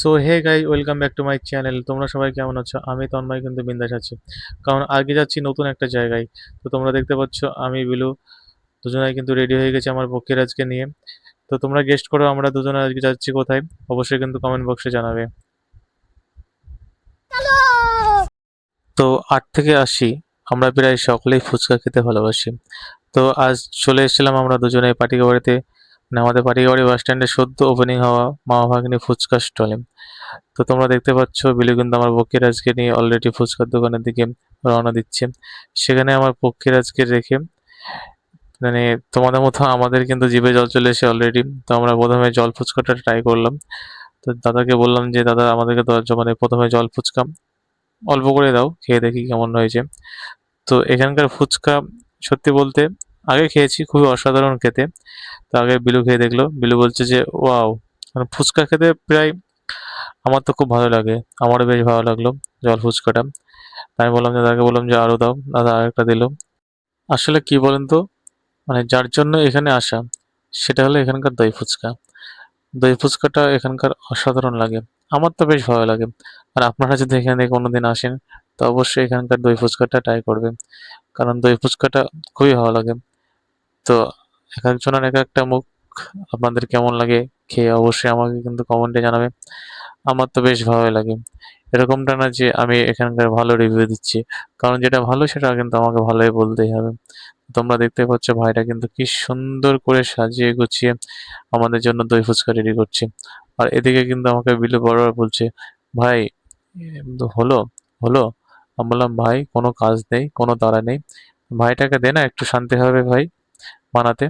So hey guy welcome back to my channel তোমরা সবাই কেমন আছো? আমি তন্ময় কিন্তু বিন্দাস আছি। কারণ আগে যাচ্ছি নতুন একটা জায়গায়। তো তোমরা দেখতে পাচ্ছ আমি বিলু। দুজনাই কিন্তু রেডি হয়ে গেছে আমার পক্ষের আজকে নিয়ে। তো তোমরা গেস্ট করো আমরা দুজনে আজকে যাচ্ছি কোথায়? অবশ্যই কিন্তু কমেন্ট বক্সে জানাবে। তো আট থেকে আসি আমরা প্রায় সকলেই ফুচকা খেতে ভালোবাসি। তো আজ চলে এসেছিলাম আমরা দুজনে পাটিকা বাড়িতে মানে আমাদের পাটিকা বাড়ি বাস স্ট্যান্ডে সদ্য ওপেনিং হওয়া মা ভাগ্নি ফুচকা স্টলে তো তোমরা দেখতে পাচ্ছ বিলু কিন্তু আমার পক্ষের আজকে নিয়ে অলরেডি ফুচকার দোকানের দিকে রওনা দিচ্ছে। সেখানে আমার পক্ষের আজকে রেখে মানে তোমাদের মতো আমাদের কিন্তু জিভে জল চলে এসে অলরেডি তো আমরা প্রথমে জল ফুচকাটা ট্রাই করলাম। তো দাদাকে বললাম যে, দাদা, আমাদেরকে তো মানে প্রথমে জল ফুচকা অল্প করে দাও, খেয়ে দেখি কেমন হয়েছে। তো এখানকার ফুচকা সত্যি বলতে আগে খেয়েছি, খুবই অসাধারণ খেতে। তো আগে বিলু খেয়ে দেখল, বিলু বলছে যে, ওয়াও মানে ফুচকা খেতে প্রায় আমার তো খুব ভালো লাগে, আমারও বেশ ভালো লাগল জল ফুচকাটা। আমি বললাম, দাদাকে বললাম যে আরও দাও, দাদা আরেকটা দিল। আসলে কি বলেন তো মানে যার জন্য এখানে আসা, সেটা হলো এখানকার দই ফুচকা। দই ফুচকাটা এখানকার অসাধারণ লাগে, আমার তো বেশ ভালো লাগে। আর আপনারা যদি এখানে কোনো দিন আসেন, তো অবশ্যই এখানকার দই ফুচকাটা ট্রাই করবেন। কারণ দই ফুচকাটা খুবই ভালো লাগে। তো এক একজনের এক একটা মুখ আপনাদের কেমন লাগে, খেয়ে অবশ্যই আমাকে কিন্তু কমেন্টে জানাবে আমার তো বেশ ভালোই লাগে। এরকমটা না যে আমি এখানকার ভালো রিভিউ দিচ্ছি। কারণ যেটা ভালো সেটা কিন্তু আমাকে ভালোই বলতেই হবে। তোমরা দেখতে পাচ্ছ ভাইটা কিন্তু কি সুন্দর করে সাজিয়ে গুছিয়ে আমাদের জন্য দই ফুচকা রেডি করছে। আর এদিকে কিন্তু আমাকে বিলু বড়বার বলছে, ভাই হলো হলো? আমি বললাম, ভাই, কোনো কাজ নেই, কোনো তাড়া নেই। ভাইটাকে দে না, একটু শান্তি হবে ভাই বানাতে।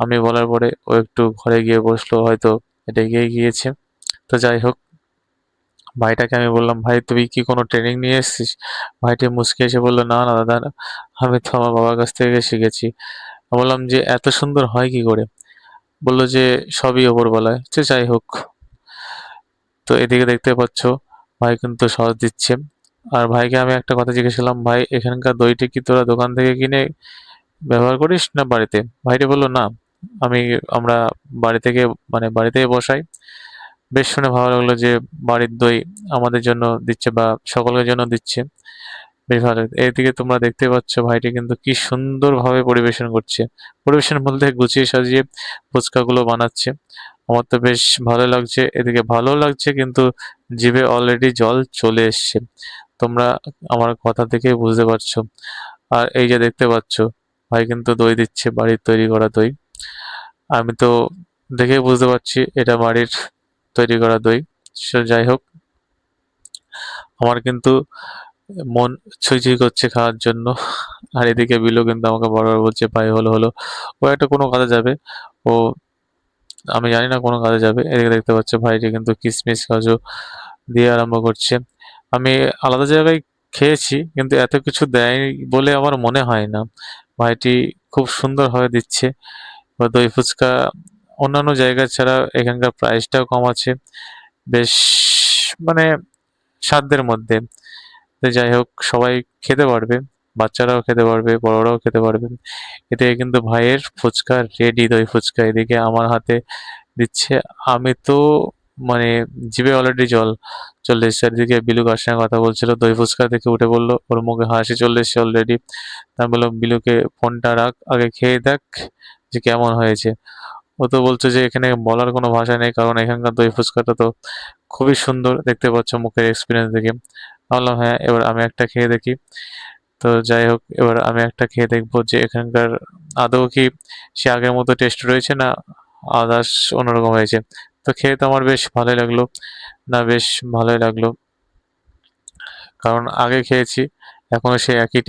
আমি বলার পরে ও একটু ঘরে গিয়ে বসল, হয়তো রেগে গিয়েছে। তো যাই হোক ভাইটাকে আমি বললাম, ভাই, তুই কি কোনো ট্রেনিং নিয়ে এসেছিস? ভাইটি মুচকে এসে বলল, না না দাদা, আমি তো আমার বাবার কাছ থেকে শিখেছি। বললাম, যে এত সুন্দর হয় কি করে? বলল, যে সবই ওপরবেলায় সে যাই হোক। তো এদিকে দেখতে পাচ্ছ, ভাই কিন্তু সস দিচ্ছে। আর ভাইকে আমি একটা কথা জিজ্ঞেস করলাম ভাই, এখানকার দইটি কি তোরা দোকান থেকে কিনে ব্যবহার করিস না বাড়িতে? ভাইটি বলল, না, আমি, আমরা বাড়ি থেকে মানে বাড়িতেই বসাই। বেশ শুনে ভালো লাগল যে বাড়ির দই আমাদের জন্য দিচ্ছে বা সকলের জন্য দিচ্ছে। বেশ ভালো এইদিকে তোমরা দেখতে পাচ্ছ ভাইটি কিন্তু কি সুন্দরভাবে পরিবেশন করছে। পরিবেশন বলতে গুছিয়ে সাজিয়ে ফুচকাগুলো বানাচ্ছে। আমার তো বেশ ভালো লাগছে। এদিকে ভালো লাগছে কিন্তু জিভে অলরেডি জল চলে এসছে। তোমরা আমার কথা থেকেই বুঝতে পারছ। আর এই যে দেখতে পাচ্ছ, ভাই কিন্তু দই দিচ্ছে, বাড়ির তৈরি করা দই। আমি তো দেখেই বুঝতে পারছি এটা বাড়ির তৈরি করা দই। সে যাই হোক, আমার কিন্তু মন ছুঁই ছুঁই করছে খাওয়ার জন্য। আর এদিকে বিলু কিন্তু আমাকে বারবার বলছে, ভাই, হলো হলো। ও একটা কোনো কাজে যাবে। ও, আমি জানি না কোনো কাজে যাবে। এদিকে দেখতে পাচ্ছে ভাইটি কিন্তু কিসমিস, কাজু দিয়ে আরম্ভ করছে। আমি আলাদা জায়গায় খেয়েছি, কিন্তু এত কিছু দেয় বলে আমার মনে হয় না। ভাইটি খুব সুন্দরভাবে দিচ্ছে। বা দই ফুচকা অন্যান্য জায়গা ছাড়া এখানকার প্রাইসটাও কম আছে। বেশ মানে সাধ্যের মধ্যে। যাই হোক, সবাই খেতে পারবে, বাচ্চারাও খেতে পারবে, বড়রাও খেতে পারবে। এতে কিন্তু ভাইয়ের ফুচকা রেডি দই ফুচকা এদিকে আমার হাতে দিচ্ছে। আমি তো মানে জিভে অলরেডি জল চলে এসছে। এদিকে বিলু কার সঙ্গে কথা বলছিল, দই ফুচকা থেকে উঠে বলল, ওর মুখে হাসি চলে এসছে অলরেডি আমি বললাম, বিলুকে ফোনটা রাখ, আগে খেয়ে দেখ যে কেমন হয়েছে। ও তো বলছে যে এখানে বলার কোনো ভাষা নেই, কারণ এখানকার দই ফুচকাটা তো খুবই সুন্দর দেখতে পাচ্ছ মুখের এক্সপিরিয়েন্স দেখে। বললাম হ্যাঁ এবার আমি একটা খেয়ে দেখি। তো যাই হোক, এবার আমি একটা খেয়ে দেখব যে এখানকার আদৌ কি সে আগের মতো টেস্ট রয়েছে না আদার্স অন্যরকম হয়েছে। তো খেয়ে তো আমার বেশ ভালোই লাগল, না বেশ ভালোই লাগল। কারণ আগে খেয়েছি, এখনও সে একই